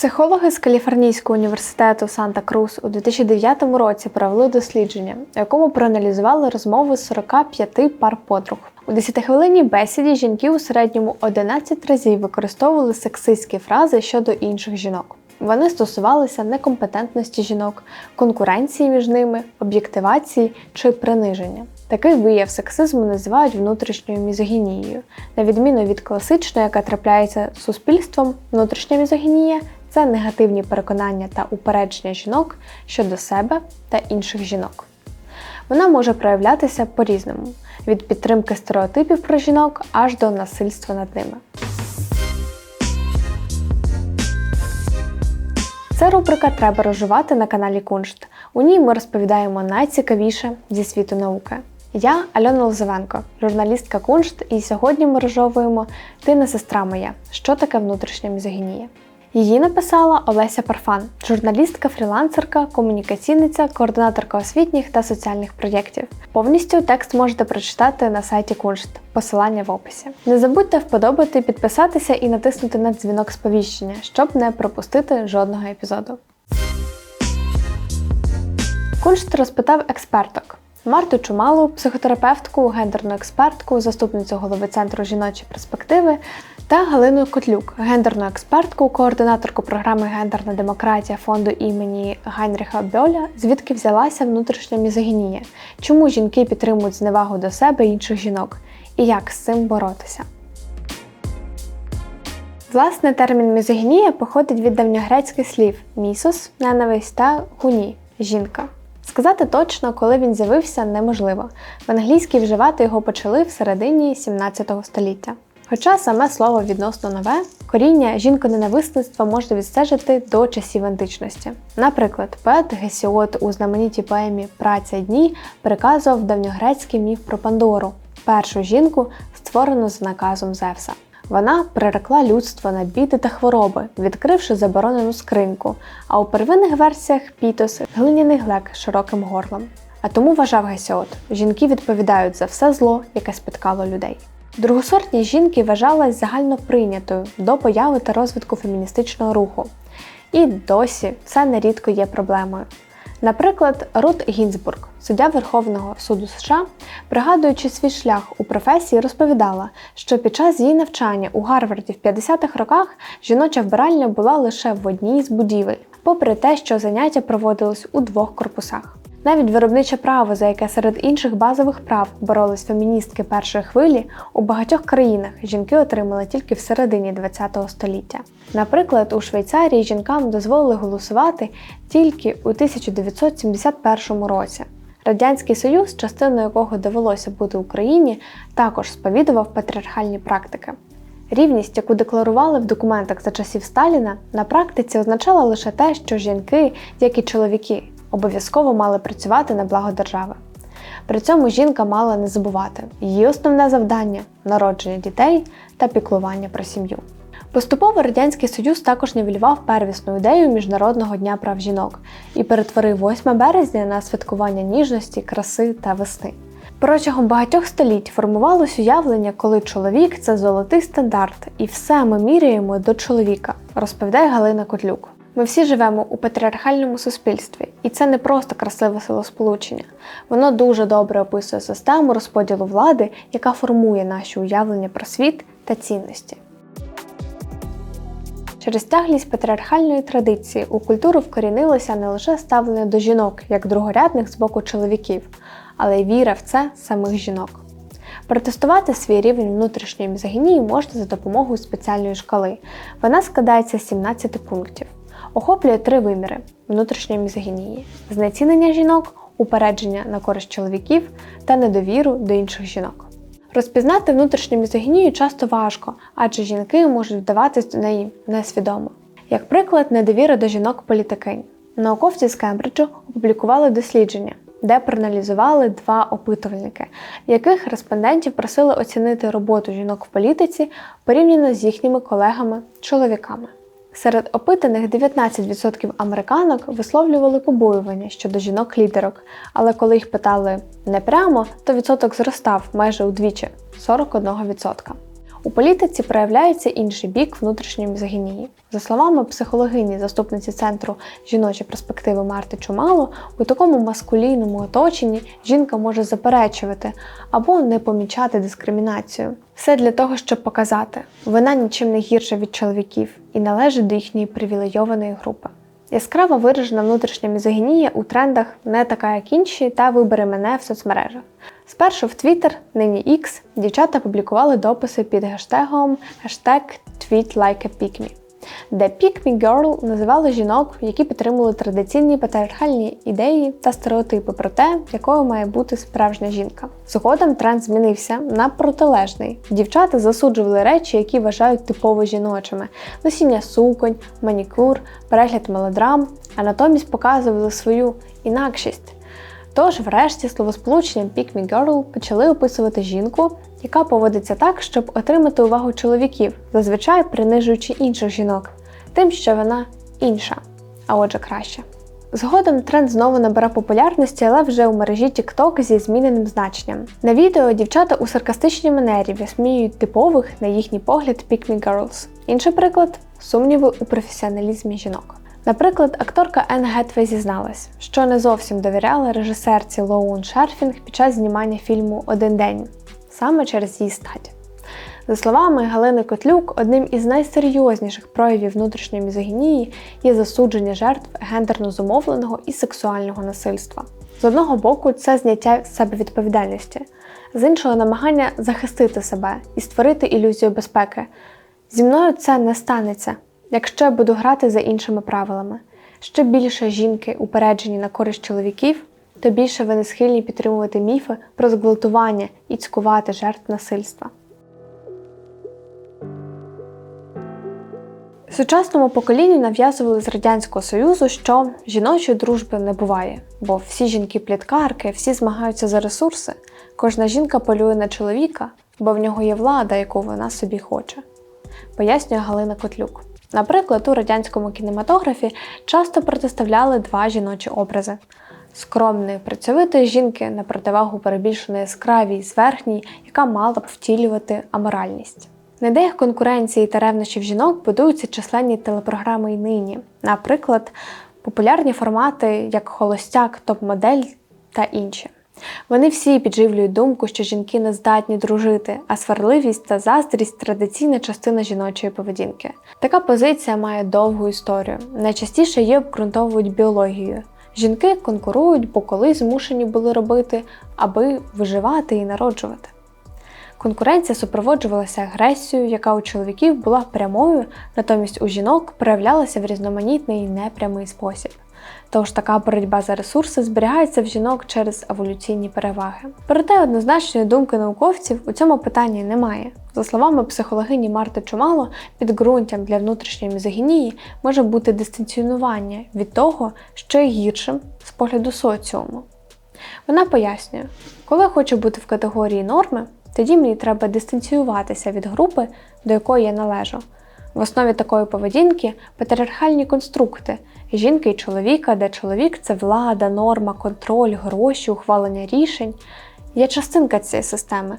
Психологи з Каліфорнійського університету Санта-Крус у 2009 році провели дослідження, у якому проаналізували розмови з 45 пар подруг. У 10-хвилинній бесіді жінки у середньому 11 разів використовували сексистські фрази щодо інших жінок. Вони стосувалися некомпетентності жінок, конкуренції між ними, об'єктивації чи приниження. Такий вияв сексизму називають внутрішньою мізогінією. На відміну від класичної, яка трапляється суспільством, внутрішня мізогінія це негативні переконання та упередження жінок щодо себе та інших жінок. Вона може проявлятися по-різному: від підтримки стереотипів про жінок аж до насильства над ними. Це рубрика Треба розжувати на каналі Куншт. У ній ми розповідаємо найцікавіше зі світу науки. Я Альона Лозовенко, журналістка Куншт, і сьогодні ми розжовуємо Ти не сестра моя. Що таке внутрішня мізогінія? Її написала Олеся Парфан, журналістка, фрілансерка, комунікаційниця, координаторка освітніх та соціальних проєктів. Повністю текст можете прочитати на сайті Куншт, посилання в описі. Не забудьте вподобати, підписатися і натиснути на дзвінок сповіщення, щоб не пропустити жодного епізоду. Куншт розпитав експерток. Марту Чумалу, психотерапевтку, гендерну експертку, заступницю голови Центру жіночої перспективи та Галину Котлюк, гендерну експертку, координаторку програми Гендерна демократія фонду імені Гайнріха Бьоля, звідки взялася внутрішня мізогінія, чому жінки підтримують зневагу до себе інших жінок, і як з цим боротися. Власне, термін мізогінія походить від давньогрецьких слів місос, ненависть та гуні жінка. Сказати точно, коли він з'явився, неможливо. В англійській вживати його почали в середині 17 століття. Хоча саме слово відносно нове, коріння жінконенависництва можна відстежити до часів античності. Наприклад, поет Гесіот у знаменитій поемі Праця дні переказував давньогрецький міф про Пандору, першу жінку, створену за наказом Зевса. Вона прирекла людство на біди та хвороби, відкривши заборонену скриньку, а у первинних версіях Пітос глиняний глек широким горлом. А тому вважав Гесіот, жінки відповідають за все зло, яке спіткало людей. Другосортні жінки вважалась загально прийнятою до появи та розвитку феміністичного руху. І досі це нерідко є проблемою. Наприклад, Рут Гінзбург, суддя Верховного суду США, пригадуючи свій шлях у професії, розповідала, що під час її навчання у Гарварді в 50-х роках жіноча вбиральня була лише в одній з будівель, попри те, що заняття проводились у двох корпусах. Навіть виробниче право, за яке серед інших базових прав боролись феміністки першої хвилі, у багатьох країнах жінки отримали тільки в середині ХХ століття. Наприклад, у Швейцарії жінкам дозволили голосувати тільки у 1971 році. Радянський Союз, частиною якого довелося бути Україні, також сповідував патріархальні практики. Рівність, яку декларували в документах за часів Сталіна, на практиці означала лише те, що жінки, як і чоловіки, обов'язково мали працювати на благо держави. При цьому жінка мала не забувати її основне завдання народження дітей та піклування про сім'ю. Поступово Радянський Союз також нівелював первісну ідею Міжнародного дня прав жінок і перетворив 8 березня на святкування ніжності, краси та весни. Протягом багатьох століть формувалось уявлення, коли чоловік це золотий стандарт, і все ми міряємо до чоловіка, розповідає Галина Котлюк. Ми всі живемо у патріархальному суспільстві, і це не просто красиве силосполучення. Воно дуже добре описує систему розподілу влади, яка формує наші уявлення про світ та цінності. Через тяглість патріархальної традиції у культуру вкорінилося не лише ставлення до жінок як другорядних з боку чоловіків, але й віра в це самих жінок. Протестувати свій рівень внутрішньої мізогінії можна за допомогою спеціальної шкали. Вона складається з 17 пунктів. Охоплює три виміри внутрішньої мізогінії, знецінення жінок, упередження на користь чоловіків та недовіру до інших жінок. Розпізнати внутрішню мізогінію часто важко, адже жінки можуть вдаватись до неї несвідомо. Як приклад, недовіра до жінок-політикинь. Науковці з Кембриджу опублікували дослідження, де проаналізували два опитувальники, в яких респондентів просили оцінити роботу жінок в політиці порівняно з їхніми колегами-чоловіками. Серед опитаних 19% американок висловлювали побоювання щодо жінок-лідерок, але коли їх питали не прямо, то відсоток зростав майже удвічі 41%. У політиці проявляється інший бік внутрішньої мізогінії. За словами психологині, заступниці центру жіночі перспективи Марти Чумало, у такому маскулінному оточенні жінка може заперечувати або не помічати дискримінацію. Все для того, щоб показати, вона нічим не гірша від чоловіків і належить до їхньої привілейованої групи. Яскраво виражена внутрішня мізогінія у трендах не така, як інші, та вибери мене в соцмережах. Спершу в Twitter, нині X, дівчата публікували дописи під гештегом hashtag tweet де Pick Me Girl називали жінок, які підтримували традиційні патріархальні ідеї та стереотипи про те, якою має бути справжня жінка. Згодом тренд змінився на протилежний. Дівчата засуджували речі, які вважають типово жіночими: носіння суконь, манікюр, перегляд мелодрам, а натомість показували свою інакшість. Тож, врешті, словосполученням Pick Me Girl почали описувати жінку, яка поводиться так, щоб отримати увагу чоловіків, зазвичай принижуючи інших жінок, тим, що вона інша, а отже краща. Згодом тренд знову набере популярності, але вже у мережі TikTok зі зміненим значенням. На відео дівчата у саркастичній манері висміюють типових, на їхній погляд, Pick Me Girls. Інший приклад сумніви у професіоналізмі жінок. Наприклад, акторка Енн Гетвей зізналась, що не зовсім довіряла режисерці Лоун Шерфінг під час знімання фільму Один день саме через її стать. За словами Галини Котлюк, одним із найсерйозніших проявів внутрішньої мізогінії є засудження жертв гендерно зумовленого і сексуального насильства. З одного боку, це зняття себе відповідальності, з іншого намагання захистити себе і створити ілюзію безпеки. Зі мною це не станеться, якщо я буду грати за іншими правилами. Ще більше жінки упереджені на користь чоловіків, то більше вони схильні підтримувати міфи про зґвалтування і цькувати жертв насильства. Сучасному поколінню нав'язували з Радянського Союзу, що жіночої дружби не буває, бо всі жінки-пліткарки, всі змагаються за ресурси. Кожна жінка полює на чоловіка, бо в нього є влада, яку вона собі хоче, пояснює Галина Котлюк. Наприклад, у радянському кінематографі часто протиставляли два жіночі образи: скромної, працьовитої жінки на противагу перебільшеної яскравій, зверхній, яка мала б втілювати аморальність. На ідеях конкуренції та ревнощів жінок будуються численні телепрограми й нині, наприклад, популярні формати як Холостяк, топ-модель та інші. Вони всі підживлюють думку, що жінки не здатні дружити, а сварливість та заздрість традиційна частина жіночої поведінки. Така позиція має довгу історію. Найчастіше її обґрунтовують біологією. Жінки конкурують, бо колись змушені були робити, аби виживати і народжувати. Конкуренція супроводжувалася агресією, яка у чоловіків була прямою, натомість у жінок проявлялася в різноманітний і непрямий спосіб. Тож така боротьба за ресурси зберігається в жінок через еволюційні переваги. Проте однозначної думки науковців у цьому питанні немає. За словами психологині Марти Чумало, підґрунтям для внутрішньої мізогінії може бути дистанціонування від того, що гіршим з погляду соціуму. Вона пояснює, коли хочу бути в категорії норми, тоді мені треба дистанціюватися від групи, до якої я належу. В основі такої поведінки патріархальні конструкти жінки і чоловіка, де чоловік це влада, норма, контроль, гроші, ухвалення рішень. є частинка цієї системи,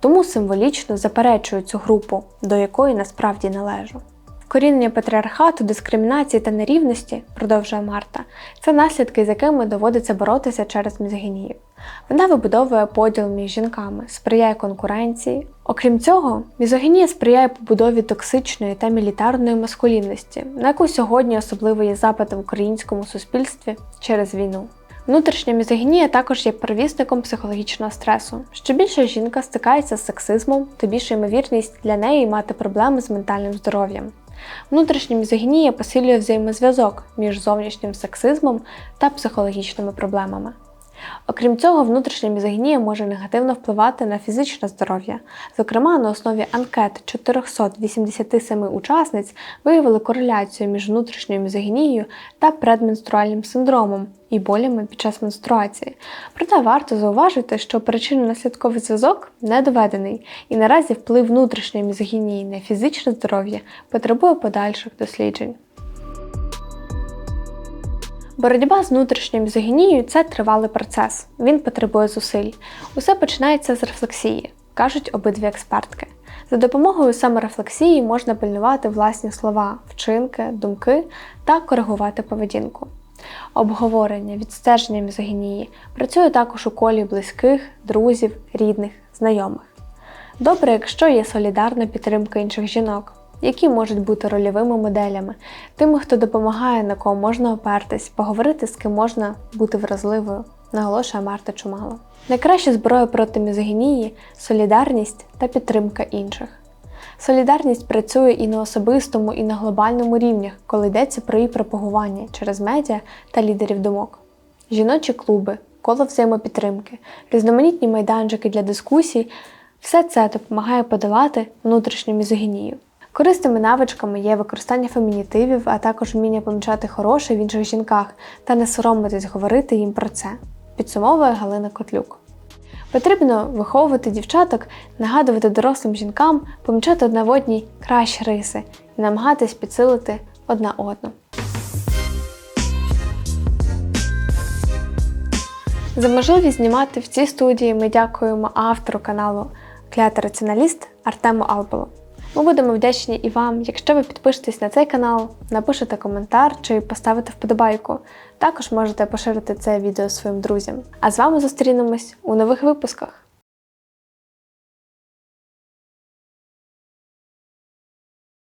тому символічно заперечую цю групу, до якої насправді належу. Вкорінення патріархату, дискримінації та нерівності, продовжує Марта, це наслідки, з якими доводиться боротися через мізогінію. Вона вибудовує поділ між жінками, сприяє конкуренції. Окрім цього, мізогінія сприяє побудові токсичної та мілітарної маскулінності, на яку сьогодні особливо є запит в українському суспільстві через війну. Внутрішня мізогінія також є провісником психологічного стресу. Що більше жінка стикається з сексизмом, то більша ймовірність для неї мати проблеми з ментальним здоров'ям. Внутрішня мізогінія посилює взаємозв'язок між зовнішнім сексизмом та психологічними проблемами. Окрім цього, внутрішня мізогінія може негативно впливати на фізичне здоров'я. Зокрема, на основі анкет 487 учасниць виявили кореляцію між внутрішньою мізогінією та предменструальним синдромом і болями під час менструації. Проте варто зауважити, що причинно-наслідковий зв'язок не доведений, і наразі вплив внутрішньої мізогінії на фізичне здоров'я потребує подальших досліджень. Боротьба з внутрішньою мізогінією це тривалий процес. Він потребує зусиль. Усе починається з рефлексії, кажуть обидві експертки. За допомогою саморефлексії можна пильнувати власні слова, вчинки, думки та коригувати поведінку. Обговорення, відстеження мізогінії працює також у колі близьких, друзів, рідних, знайомих. Добре, якщо є солідарна підтримка інших жінок, які можуть бути рольовими моделями, тими, хто допомагає, на кого можна опертись, поговорити з ким можна бути вразливою, наголошує Марта Чумало. Найкраща зброя проти мізогінії солідарність та підтримка інших. Солідарність працює і на особистому, і на глобальному рівнях, коли йдеться про її пропагування через медіа та лідерів думок. Жіночі клуби, коло взаємопідтримки, різноманітні майданчики для дискусій все це допомагає подолати внутрішню мізогінію. Корисними навичками є використання фемінітивів, а також вміння помічати хороше в інших жінках та не соромитись говорити їм про це, підсумовує Галина Котлюк. Потрібно виховувати дівчаток, нагадувати дорослим жінкам, помічати одна в одній кращі риси і намагатись підсилити одна одну. За можливість знімати в цій студії ми дякуємо автору каналу Клятий Раціоналіст Артему Алболу. Ми будемо вдячні і вам, якщо ви підпишетесь на цей канал, напишете коментар чи поставите вподобайку. Також можете поширити це відео своїм друзям. А з вами зустрінемось у нових випусках.